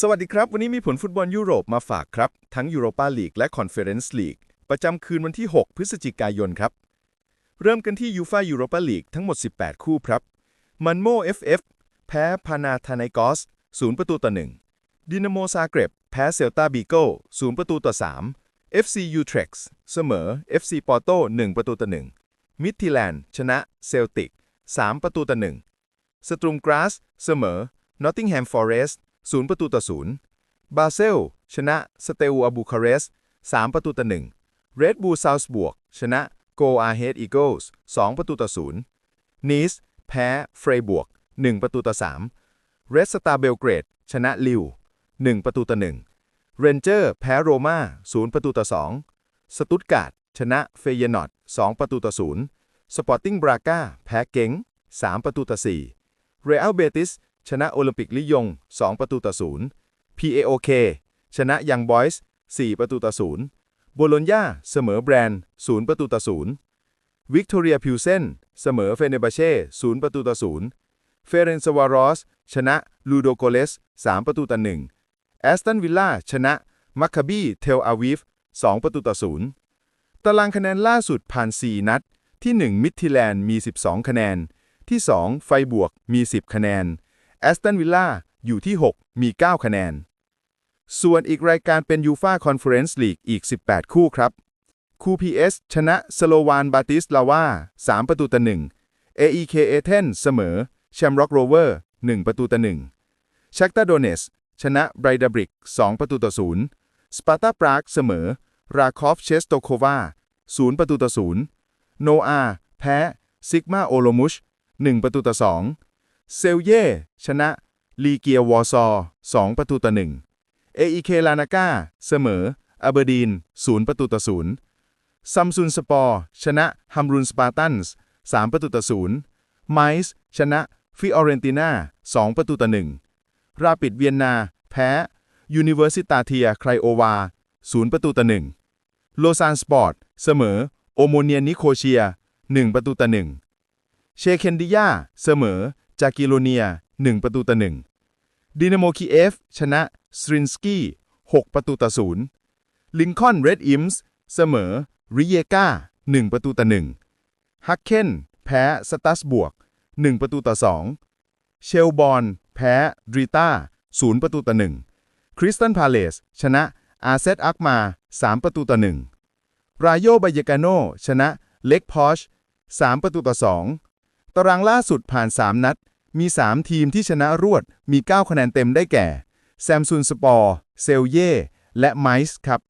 สวัสดีครับ วันนี้มีผลฟุตบอลยุโรปมาฝากครับ ทั้งยูโรปาลีกและคอนเฟอเรนซ์ลีกประจำคืนวันที่ 6 พฤศจิกายนครับ เริ่มกันที่ยูฟายูโรปาลีกทั้งหมด 18 คู่ครับ มันโม FF แพ้พานาธานกอส0ประตูต่อ1ดินาโมซาเกรบแพ้เซลตาบีโก้0ประตูต่อ 3 FC Utrecht เสมอ FC ปอร์โต1ประตูต่อ1มิดทิแลนด์ชนะเซลติก 3 ประตูต่อ1สตรูมกราสเสมอนอตติงแฮมฟอร์เรส Nottingham Forest 0ประตูต่อ0บาเซล ชนะสเตอูอาบูคาเรส3ประตูต่อ1 Red Bull Salzburg ชนะ Go Ahead Eagles 2ประตูต่อ0นีสแพ้เฟรบวก1ประตูต่อ3 Red Star Belgrade ชนะลิว1ประตูต่อ1เรนเจอร์แพ้โรม่า0ประตูต่อ2สตุตการ์ดชนะเฟเยนอร์ด2ประตูต่อ0สปอร์ติ้งบราก้าแพ้เก๋ง3ประตูต่อ4เรอัลเบติส ชนะโอลิมปิกลิยง 2 ประตูต่อ0 PAOK ชนะยังบอยส์4ประตูต่อ0โบโลญญาเสมอแบรนด์ 0 ประตูต่อ0วิกตอเรียพิวเซนเสมอเฟเนบาเช่0ประตูต่อ0เฟเรนซวารอส ชนะลูโดโกเลส 3 ประตูต่อ1แอสตันวิลล่าชนะมัคคาบีเทลอาวีฟ 2 ประตูต่อ0ตารางคะแนนล่าสุดผ่าน 4 นัด ที่ 1 มิดทิแลนด์มี 12 คะแนน ที่ 2 ไฟบวกมี 10 คะแนน แอสตันวิลล่าอยู่ที่ 6 มี 9 คะแนน ส่วนอีกรายการเป็นยูฟาคอนเฟอเรนซ์ลีกอีก 18 คู่ครับ คู PS ชนะสโลวานบาติสลาวา3 ประตูต่อ1 AEK เอเธนเสมอแชมร็อกโรเวอร์1ประตูต่อ1ชักตาโดเนสชนะไบรดาบริก 2 ประตูต่อ0สปาร์ตาปรากเสมอ ราคอฟเชสโตโควา0 ประตูต่อ0โนอาแพ้ซิกมาโอโลมุช 1 ประตูต่อ2 เซลเย่ชนะ ลีเกียวอร์ซอ2ประตูต่อ1 AEK ลานาก้าเสมออาเบอร์ดีน 0 ประตูต่อ0ซัมซุนสปอร์ ชนะฮัมรุนสปาร์ตันส์3ประตูต่อ0ไมส์ชนะฟิออเรนติน่า2ประตูต่อ1ราปิดเวียนนา แพ้ยูนิเวอร์ซิตาเทียไครโอวา0ประตูต่อ1โลซานสปอร์ต เสมอ โอโมเนียนิโคเชีย 1 ประตูต่อ1เชเคนดิยาเสมอ จากิโลเนีย 1 ประตูต่อ1ดินาโมคีเอฟ ชนะสรินสกี้ 6 ประตูต่อ0ลิงคอนเรดอิมส์เสมอ ริเยกา1 ประตูต่อ1ฮักเคนแพ้สตัสบวก 1 ประตูต่อ2เชลบอน แพ้ดริต้า0 ประตูต่อ1คริสตันพาเลส ชนะอาเซตอักมา 3 ประตูต่อ1รายโยบายกาโน ชนะเล็กพอช3ประตูต่อ2 ตารางล่าสุดผ่าน 3 นัด มี 3 ทีมที่ชนะรวด มี 9 คะแนนเต็มได้แก่แซมซุนสปอร์ เซลเย่ และไมส์ครับ